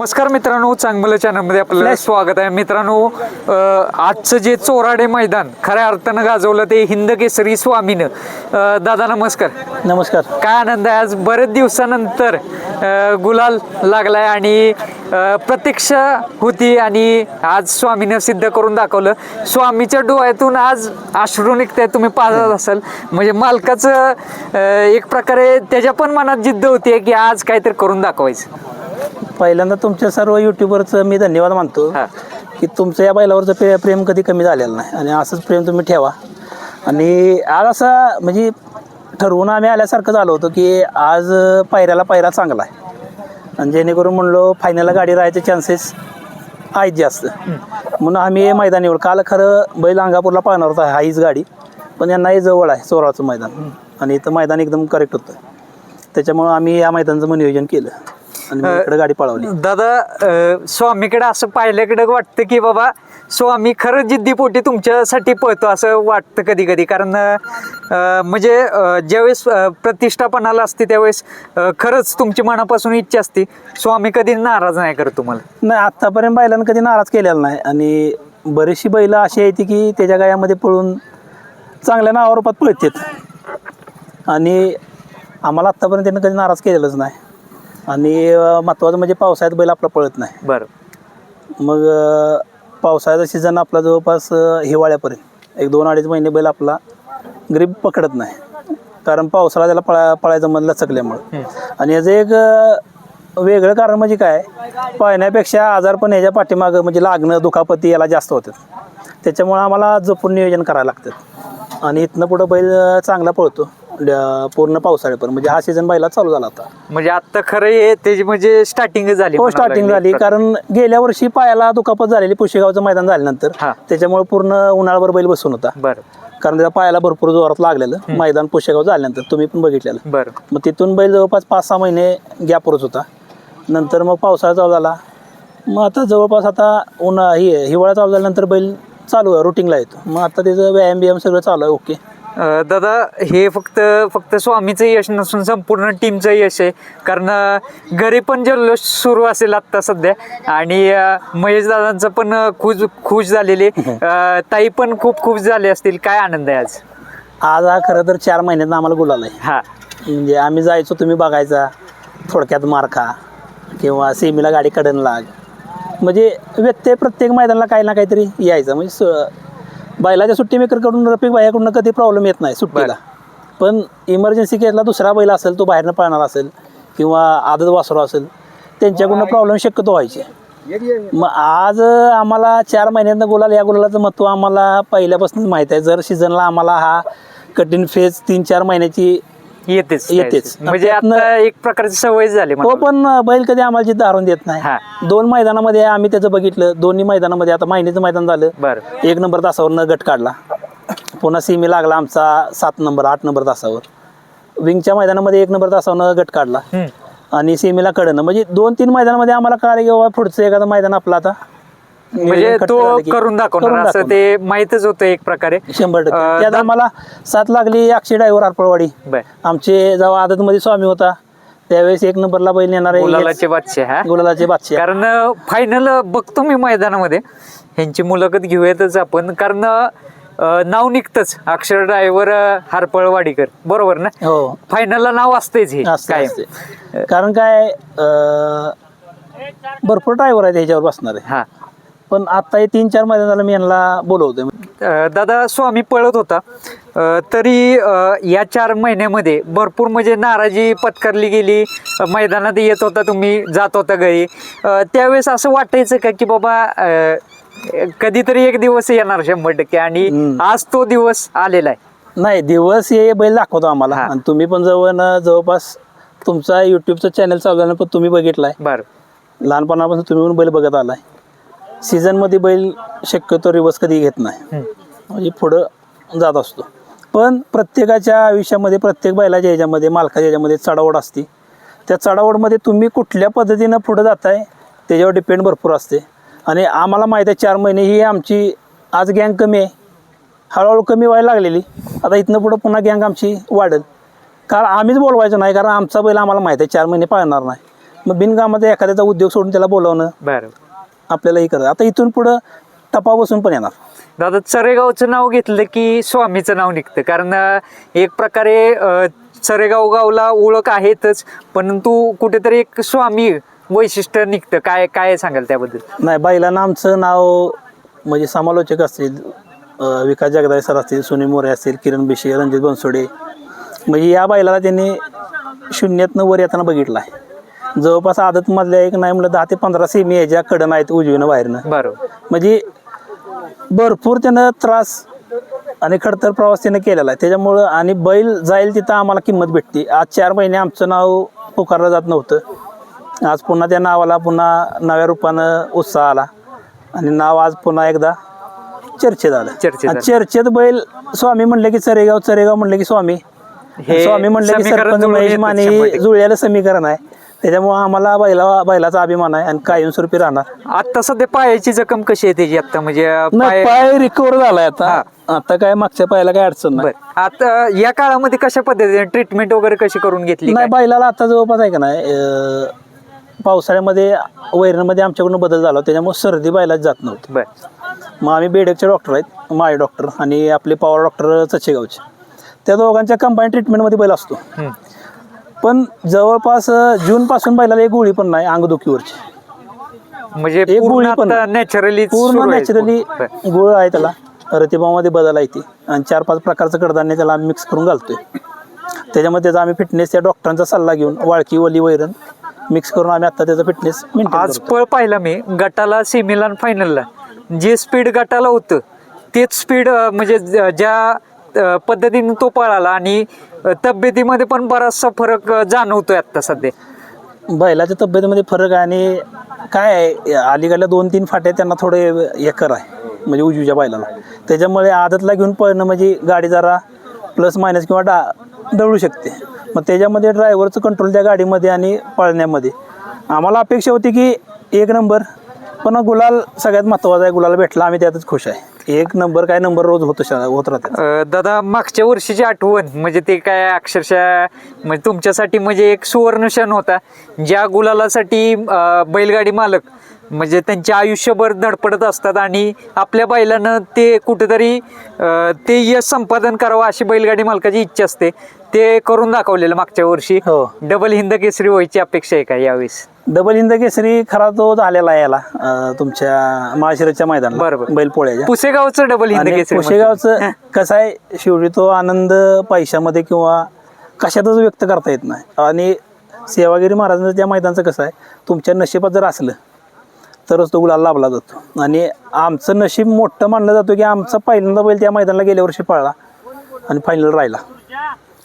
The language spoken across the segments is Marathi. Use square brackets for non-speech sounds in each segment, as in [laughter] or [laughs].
नमस्कार मित्रांनो चांगलं चॅनलमध्ये आपलं स्वागत आहे. मित्रांनो आजचं जे चोराडे मैदान खऱ्या अर्थानं गाजवलं ते हिंद केसरी स्वामीनं दादा नमस्कार. नमस्कार. काय आनंद आहे? आज बरेच दिवसानंतर गुलाल लागलाय आणि प्रतीक्षा होती आणि आज स्वामीनं सिद्ध करून दाखवलं. स्वामीच्या डोळ्यातून आज अश्रू निघताय तुम्ही पाहत असाल. म्हणजे मालकाचं एक प्रकारे त्याच्या पण मनात जिद्द होती की आज काहीतरी करून दाखवायचं. पहिल्यांदा तुमच्या सर्व युट्यूबरचं मी धन्यवाद मानतो हा. की तुमचं या बैलावरचं प्रे प्रेम कधी कमी झालेलं नाही. आणि असंच प्रेम तुम्ही ठेवा. आणि आज असा म्हणजे ठरवून आम्ही आल्यासारखं झालो होतं की आज पायऱ्याला पायरा चांगला आहे. आणि जेणेकरून म्हणलो फायनलला गाडी राहायचे चान्सेस आहेत जास्त. म्हणून आम्ही हे मैदान निवड काल खरं बैल अंगापूरला पाहणार होता हाईच गाडी. पण यांना हे जवळ आहे चोराचं मैदान. आणि इथं मैदान एकदम करेक्ट होतं. त्याच्यामुळं आम्ही या मैदानाचं मग नियोजन केलं. आणि मग इकडे गाडी पळवली. दादा अ, स्वामीकडे असं पाहिल्याकडे वाटतं की बाबा स्वामी खरं जिद्दीपोटी तुमच्यासाठी पळतो असं वाटतं कधी कधी कारण अ, म्हणजे अ, ज्यावेळेस अ, प्रतिष्ठापनाला असते त्यावेळेस अ, खरंच तुमची मनापासून इच्छा असते. स्वामी कधी नाराज नाही करत तुम्हाला? नाही आत्तापर्यंत बैलांना कधी नाराज केलेला नाही. आणि बरीचशी बैलं अशी आहेत की त्याच्या गायामध्ये पळून चांगल्या नावारूपात पळतात. आणि आम्हाला आत्तापर्यंत त्यांनी कधी नाराज केलेलंच नाही. आणि अं, महत्त्वाचं म्हणजे पावसाळ्यात बैल आपला पळत नाही. बरं. मग अं, पावसाळ्याचा सीझन आपला जवळपास अं, हिवाळ्यापर्यंत. एक दोन अडीच महिने बैल आपला ग्रीप पकडत नाही. कारण पावसाळा त्याला पळा पळायचं मधलं चकल्यामुळं आणि याचं एक अं, वेगळं कारण म्हणजे काय? पळण्यापेक्षा आजारपण ह्याच्या पाठीमागं म्हणजे लागणं दुखापती याला जास्त होतात. त्याच्यामुळं आम्हाला जपून नियोजन करायला लागतं. आणि इथनं पुढं बैल चांगला पळतो. पूर्ण पावसाळ्यापर्यंत म्हणजे हा सीझन बैला चालू झाला होता म्हणजे आता खरं हे त्याची म्हणजे स्टार्टिंग झाली हो म्हणावं स्टार्टिंग लागेल. झाली. कारण गेल्या वर्षी पायाला दुखापत झालेली पुशेगावचं मैदान झाल्यानंतर. हा. त्याच्यामुळे पूर्ण उन्हाळभर बैल बसून होता. बरं. कारण त्याच्या पायाला भरपूर जोरात लागलेलं. मैदान पुशेगाव झाल्यानंतर. तुम्ही पण बघितलेलं. बरं. मग तिथून बैल जवळपास पाच सहा महिने गॅपवरच होता. नंतर मग पावसाळा चालू झाला. मग आता जवळपास आता उन्हा ही हिवाळा चालू झाल्यानंतर बैल चालू आहे रुटीनला येतो. मग आता त्याचं व्यायाम बियाम सगळं चालू आहे ओके अ, दादा हे फक्त फक्त स्वामीचं यश नसून संपूर्ण टीमचं यश आहे. कारण अ, घरी पण जल्लोष सुरू असेल आत्ता सध्या. आणि अ, महेश दादांचं पण अ, खुश खुश झालेले. [laughs] अ, ताई पण खूप खुश झाले असतील. काय आनंद आहे आज? आज हा खरं तर चार महिन्यात आम्हाला गुलाल आहे. हा. म्हणजे आम्ही जायचो तुम्ही बघायचा. थोडक्यात मार खा. किंवा सेमीला गाडी कडन लाग. म्हणजे व्यत्यय प्रत्येक मैदानाला काही ना काहीतरी यायचं. म्हणजे स- बैलाच्या सुट्टी मेकरकडून रफिक भाईकडून कधी प्रॉब्लेम येत नाही सुट्टीला. पण इमर्जन्सी केसला दुसरा बैल असेल तो बाहेरनं पळणार असेल किंवा आदत वासरू असेल त्यांच्याकडून प्रॉब्लेम शक्यतो व्हायचे. मग आज आम्हाला चार महिन्यातनं गुलाल या गुलालाचं महत्त्व आम्हाला पहिल्यापासूनच माहीत आहे. जर सीझनला आम्हाला हा कठीण फेज तीन चार महिन्याची येतेच येतेच. म्हणजे त्यातनं- आता एक प्रकारची सवय झाली म्हणावं. पण बैल कधी आम्हाला जिद्द हारून देत हा. नाही दोन मैदानामध्ये आम्ही त्याचं बघितलं. दोन्ही मैदानामध्ये आता महिन्याचं मैदान झालं. बरं. एक नंबर तासावरनं गट काढला. पुन्हा सिमी लागला आमचा सात नंबर आठ नंबर तासावर. विंगच्या मैदानामध्ये एक नंबर तासावरनं गट काढला. हम्म. आणि सेमीला कडनं. म्हणजे दोन तीन मैदानामध्ये आम्हाला कळालं की बाबा पुढचं एखादं मैदान आपलं आता. म्हणजे तो झालं की- करून दाखवणार करून असं दाखवणार. ते माहीतच होतं एक प्रकारे. शंभर अं, टक्के त्यात आम्हाला साथ लागली अक्षय ड्रायव्हर आरपळवाडी. बर. आमचे जेव्हा आदतमध्ये स्वामी होता त्यावेळेस एक नंबरला बैल नेणारे गुलालाचे बादशाह हा? गुलालाचे बादशाह कारण फायनल बघतो मी मैदानामध्ये. ह्यांची मुलाखत घेऊयातच आपण. कारण अं, नाव निघतच. अक्षर ड्रायव्हर हारपळवाडीकर. बरोबर ना? हो. फायनलला नाव असतेच हे. असते काय असते कारण काय अं, भरपूर ड्रायव्हर आहेत ह्याच्यावर बसणारे. हा. पण आता हे तीन चार महिन्याला मी यांना बोलवतोय. अं, दादा स्वामी पळत होता. अं, तरी अं, या चार महिन्यामध्ये भरपूर म्हणजे नाराजी पत्करली गेली. अं, मैदानात येत होता तुम्ही जात होता घरी. अं, त्यावेळेस असं वाटायचं का की बाबा अं, कधीतरी एक दिवस येणार शंभर टक्के आणि हम्म. आज तो दिवस आलेला आहे. नाही दिवस हे बैल दाखवतो आम्हाला. हा. आणि तुम्ही पण जवळ न जवळपास तुमचा युट्यूबचा चॅनल चालू झालं पण तुम्ही बघितलाय. बरं. लहानपणापासून तुम्ही पण बैल बघत आलाय. सीझनमध्ये बैल शक्यतो रिवर्स कधी घेत नाही. म्हणजे पुढं जात असतो. पण प्रत्येकाच्या आयुष्यामध्ये प्रत्येक बैलाच्या ह्याच्यामध्ये मालकाच्या ह्याच्यामध्ये चढावड असते. त्या चढावडमध्ये तुम्ही कुठल्या पद्धतीनं पुढं जाताय त्याच्यावर डिपेंड भरपूर असते. आणि आम्हाला माहीत आहे चार महिने ही आमची आज गँग कमी आहे. हळूहळू कमी व्हायला लागलेली. आता इथनं पुढं पुन्हा गँग आमची वाढेल. कारण आम्हीच बोलवायचो नाही कारण आमचा बैल आम्हाला माहीत आहे चार महिने पाळणार नाही. मग बिनकामाचा एखाद्याचा उद्योग सोडून त्याला बोलावणं. बरं. आपल्याला हे करत आता इथून पुढं टपा बसून पण येणार. दादा चरेगावचं नाव घेतलं की स्वामीचं नाव निघतं. कारण एक प्रकारे चरेगाव गावला ओळख आहेतच परंतु कुठेतरी एक स्वामी वैशिष्ट्य निघतं. काय काय सांगाल त्याबद्दल? नाही बैलांना आमचं नाव म्हणजे समालोचक असतील विकास जगदाळे सर असतील सुनील मोरे असतील किरण बिशे रणजित बनसोडे. म्हणजे या बैलाला त्यांनी शून्यातनं वर येताना बघितलं आहे. जवळपास आदतमधल्या एक नाही म्हणलं दहा ते पंधरा सेमी याच्या कडन आहेत उजवीनं बाहेरनं. बरोबर. म्हणजे भरपूर त्यानं त्रास आणि खडतर प्रवास त्यानं केलेला आहे. त्याच्यामुळं आणि बैल जाईल तिथं आम्हाला किंमत भेटते. आज चार महिने आमचं नाव पुकारलं जात नव्हतं. आज पुन्हा त्या नावाला पुन्हा नव्या रूपानं उत्साह आला. आणि नाव आज पुन्हा एकदा चर्चेत आलं. चर्चेत. चर्चेत बैल स्वामी म्हणले की चरेगाव चरेगाव म्हणले की स्वामी. हे स्वामी म्हणले की सरपंच महेश माने. जुळलेलं समीकरण आहे. त्याच्यामुळं आम्हाला बैला बैलाचा अभिमान आहे आणि कायमस्वरूपी राहणार. आता सध्या पायाची जखम कशी आहे त्याची आता? म्हणजे नाही पाय पाय रिकवर झालाय आता. आता काय मागच्या पायाला काय अडचण नाही. बर. आता या काळामध्ये कशा पद्धतीने ट्रीटमेंट वगैरे कशी करून घेतली नाही बैलाला आता जवळपास आहे का नाही अं, पावसाळ्यामध्ये वैरणमध्ये आमच्याकडून बदल झाला त्याच्यामुळे सर्दी बैलाच जात नव्हती. बर. मग आम्ही बेडकचे डॉक्टर आहेत माळे डॉक्टर आणि आपले पॉवर डॉक्टर चचेगावचे. त्या दोघांच्या कंबाईन ट्रीटमेंटमध्ये बैल असतो. पण जवळपास जूनपासून बैलाला एक गोळी पण नाही अंगदुखीवरची. म्हणजे एक गोळी पण नॅचरली पूर्ण नॅचरली गुळ आहे त्याला. रतिबामध्ये बदल आहे ती. आणि चार पाच प्रकारचं कडधान्य त्याला आम्ही मिक्स करून घालतोय. त्याच्यामध्ये त्याचा आम्ही फिटनेस त्या डॉक्टरांचा सल्ला घेऊन वाळकी वली वैरण मिक्स करून आम्ही आता त्याचा फिटनेस आज पळ पाहिला मी गटाला सेमीला आणि फायनलला जे स्पीड गटाला होतं तेच स्पीड म्हणजे ज- ज्या पद्धतीने तो पळाला आणि तब्येतीमध्ये पण बराचसा फरक जाणवतोय आता सध्या. बैलाच्या तब्येतीमध्ये फरक आहे आणि काय आहे अलीकडल्या दोन तीन फाट्या त्यांना थोडे एकर आहे म्हणजे उजवीच्या बैलाला. त्याच्यामुळे आदतला घेऊन पळणं म्हणजे गाडी जरा प्लस मायनस किंवा डा दळू शकते. मग त्याच्यामध्ये ड्रायव्हरचं कंट्रोल त्या गाडीमध्ये आणि पळण्यामध्ये. आम्हाला अपेक्षा होती की एक नंबर पण गुलाल सगळ्यात महत्त्वाचा आहे गुलाल भेटला आम्ही त्यातच खुश आहे. एक नंबर काय नंबर रोज होतो होत राहते अं, दादा मागच्या वर्षीची आठवण म्हणजे ते काय अक्षरशः म्हणजे तुमच्यासाठी म्हणजे एक सुवर्ण क्षण होता. ज्या गुलालासाठी अं, बैलगाडी मालक म्हणजे त्यांचे आयुष्यभर धडपडत असतात आणि आपल्या बैलानं ते कुठेतरी अं, ते यश संपादन करावं अशी बैलगाडी मालकाची इच्छा असते. ते करून दाखवलेलं मागच्या वर्षी. हो. डबल हिंद केसरी व्हायची अपेक्षा आहे का यावेळेस? डबल इंद केसरी खरा तो झालेला आहे याला अं, तुमच्या माळशिरसच्या मैदानाला बरोबर. बैलपोळ्याच्या. पुसेगावचं डबल हिंद आणि केसरी. कुशेगावचं कसं आहे शेवटी तो आनंद पैशामध्ये किंवा कशातच व्यक्त करता येत नाही. आणि सेवागिरी महाराजांचं त्या मैदानचं कसं आहे तुमच्या नशिबात जर असलं तरच तो गुलाल लाभला जातो. आणि आमचं नशीब मोठं मानलं जातं की आमचा पहिल्यांदा बैल त्या मैदानाला गेल्या वर्षी पळला आणि फायनल राहिला.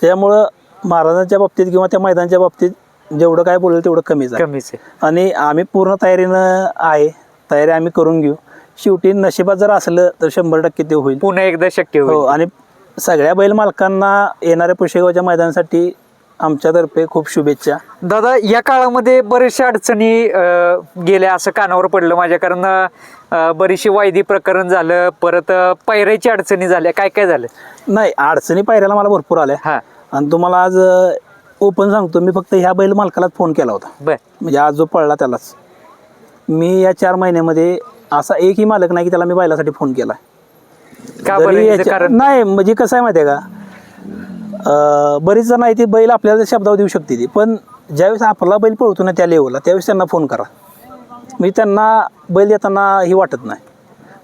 त्यामुळं महाराजांच्या बाबतीत किंवा त्या मैदानाच्या बाबतीत जेवढं काय बोलेल तेवढं कमीच आहे. कमीच आहे. आणि आम्ही पूर्ण तयारीनं आहे. तयारी आम्ही करून घेऊ. शेवटी नशिबात जर असलं तर शंभर टक्के ते होईल. पुन्हा एकदा शक्य होईल. हो आणि सगळ्या बैल मालकांना येणाऱ्या पुशेगावच्या मैदानासाठी आमच्यातर्फे खूप शुभेच्छा. दादा या काळामध्ये बरेचशा अडचणी अं, गेल्या असं कानावर पडलं माझ्या. कारण अं, बरीचशी वायदी प्रकरण झालं परत अं, पायऱ्याची अडचणी झाल्या. काय काय झालं? नाही अडचणी पायऱ्याला मला भरपूर आल्या. हा. आणि तुम्हाला आज ओपन सांगतो मी फक्त ह्या बैल मालकालाच फोन केला होता. बर. म्हणजे आज जो पळला त्यालाच. मी या चार महिन्यामध्ये असा एकही मालक नाही की त्याला मी बैलासाठी फोन केला. का बरं? जरी याचं याच्या- कारण? नाही म्हणजे कसं आहे माहिती आहे का? अं, बरीच जण आहे ती बैल आपल्याला शब्दावर देऊ शकते ती. पण ज्यावेळेस आपला बैल पळतो ना त्या लेवलला त्यावेळेस त्यांना फोन करा. म्हणजे त्यांना बैल देताना ही वाटत नाही.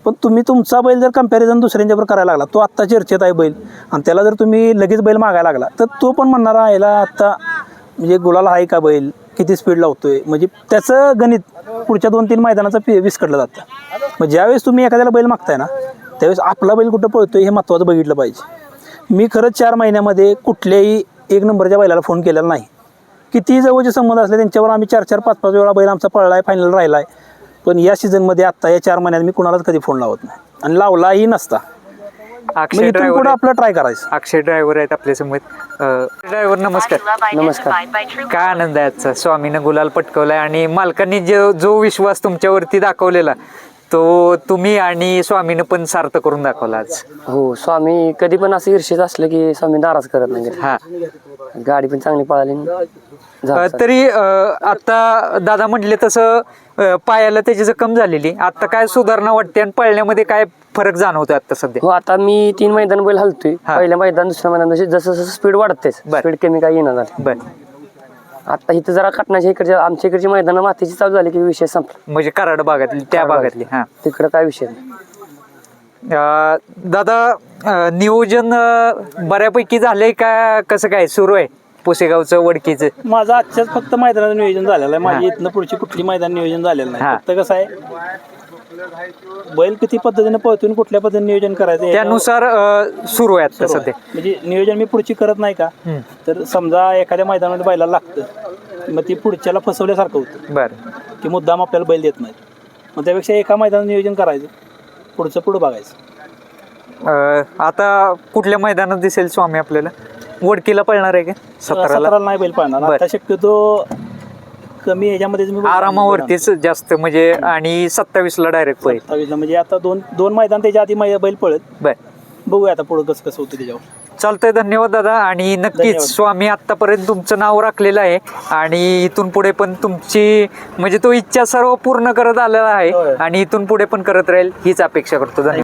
पण तुम्ही तुमचा बैल जर कंपॅरिझन दुसऱ्यांच्यावर करायला लागला तो आत्ता चर्चेत आहे बैल. आणि त्याला जर तुम्ही लगेच बैल मागायला लागला तर तो पण म्हणणार आहे याला आत्ता म्हणजे गुलाला आहे का बैल? किती स्पीड लावतोय? म्हणजे त्याचं गणित पुढच्या दोन तीन मैदानाचं पि- विस्कटलं जातं. मग ज्यावेळेस तुम्ही एखाद्याला बैल मागताय ना त्यावेळेस आपला बैल कुठं पळतोय हे महत्त्वाचं बघितलं पाहिजे. मी खरंच चार महिन्यामध्ये कुठल्याही एक नंबरच्या बैलाला फोन केलेला नाही. कितीही जवळचे संबंध असले त्यांच्यावर आम्ही चार चार पाच पाच वेळा बैल आमचा पळला आहे फायनल राहिला आहे पण या सीझनमध्ये आत्ता या चार महिन्यात मी कुणालाच कधी फोन लावत नाही. आणि लावलाही नसता. मग अक्षय इथून ड्रायव्हर पुढे आपलं ट्राय करायचं. अक्षय ड्रायव्हर आहेत आपल्यासमोर ड्रायव्हर नमस्कार. नमस्कार. काय आनंद आहे आजचा? स्वामीनं गुलाल पटकवलाय आणि मालकांनी जो जो विश्वास तुमच्यावरती दाखवलेला तो तुम्ही आणि स्वामीनं पण सार्थ करून दाखवला आज. हो स्वामी कधी पण असं ईर्षेत असलं की स्वामी नाराज करत नाही. हा. गाडी पण चांगली पळाली झालं, तरी अ, आता दादा म्हटले तसं अ, पायाला त्याची जखम झालेली आता काय सुधारणा वाटते आणि पळण्यामध्ये काय फरक जाणवतो आता सध्या? हो आता मी तीन मैदान बैल हलतोय. हा. पहिल्या मैदान दुसऱ्या मैदान जसे जसं जसं स्पीड वाढतेच. बर. स्पीड कमी काय येणार झालं बर. आता इथं जरा कटण्याच्या इकडच्या आमच्या इकडची मैदानं मातीची चालू झाली की विषय संपला. म्हणजे कराड भागातली त्या भागातली हा. तिकडं काय विषय नाही. अ, दादा अ, नियोजन अ, बऱ्यापैकी झालंय का? कसं काय सुरू आहे? पुसेगावचं वडकीचं? माझं आजच्याच फक्त मैदानाचं नियोजन झालेलं आहे. माझी इथनं पुढची कुठली मैदान नियोजन झालेलं हा. नाही फक्त कसं आहे बैल किती पद्धतीने पळतून कुठल्या पद्धतीने नियोजन करायचं त्यानुसार अ, सुरू आहे आता सध्या. म्हणजे नियोजन मी पुढची करत नाही का? हम्म. तर समजा एखाद्या मैदानामध्ये बैलाला लागतं मग ती पुढच्याला फसवल्यासारखं होतं. बर. की मुद्दाम आपल्याला बैल देत नाही मग त्यापेक्षा एका मैदानात नियोजन करायचं पुढचं पुढं बघायचं. अ, आता कुठल्या मैदानात दिसेल स्वामी आपल्याला? वडकीला पळणार आहे का? सतराला सतराला? नाही बैल पाळणार. बर. आता शक्यतो कमी याच्यामध्येच मी आरामावरतीच जास्त म्हणजे आणि सत्तावीस ला डायरेक्ट पळेल सत्तावीसला म्हणजे आता दोन दोन मैदान त्याच्या आधी मै- बैल पळत. बर. बघूया आता पुढं कसं कसं होतं त्याच्यावर. चालतंय धन्यवाद दादा. आणि नक्कीच धन्यवाद. स्वामी आतापर्यंत तुमचं नाव राखलेलं आहे. आणि इथून पुढे पण तुमची म्हणजे तो इच्छा सर्व पूर्ण करत आलेला आहे. आणि इथून पुढे पण करत राहील हीच अपेक्षा करतो. धन्यवाद.